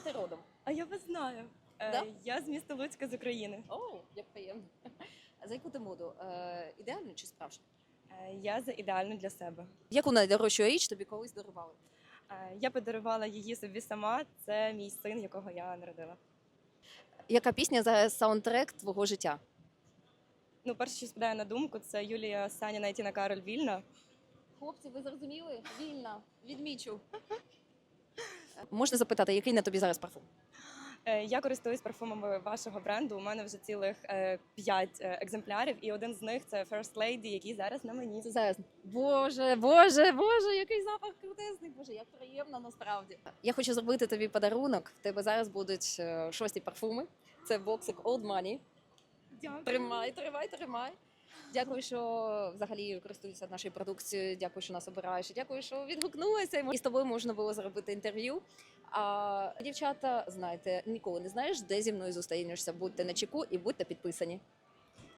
звідки ти родом? А я вас знаю. Е, Да? Я з міста Луцька з України. О, як приємно. А за яку ти моду? Е, ідеальну чи справжню? Е, Я за ідеальну для себе. Яку найдорожчу річ тобі колись дарували? Е, Я подарувала її собі сама. Це мій син, якого я народила. Яка пісня зараз саундтрек твого життя? Ну, перше, що спадає на думку, це Юлія Саніна і Тіна Кароль Вільна. Хлопці, ви зрозуміли? Вільна, відмічу. Можна запитати, який на тобі зараз парфум? Е, Я користуюсь парфумами вашого бренду. У мене вже цілих е, п'ять е, екземплярів, і один з них це First Lady, який зараз на мені. Це зараз. Боже, боже, боже, який запах крутезний. Боже, як приємно насправді. Я хочу зробити тобі подарунок. В тебе зараз будуть шості парфуми. Це боксик Old Money. Дякую. Тримай, тримай, тримай. Дякую, що взагалі користуються нашою продукцією. Дякую, що нас обираєш. Дякую, що відгукнулася. І з тобою можна було зробити інтерв'ю. А дівчата, знаєте, ніколи не знаєш, де зі мною зустрінешся. Будьте на чеку і будьте підписані.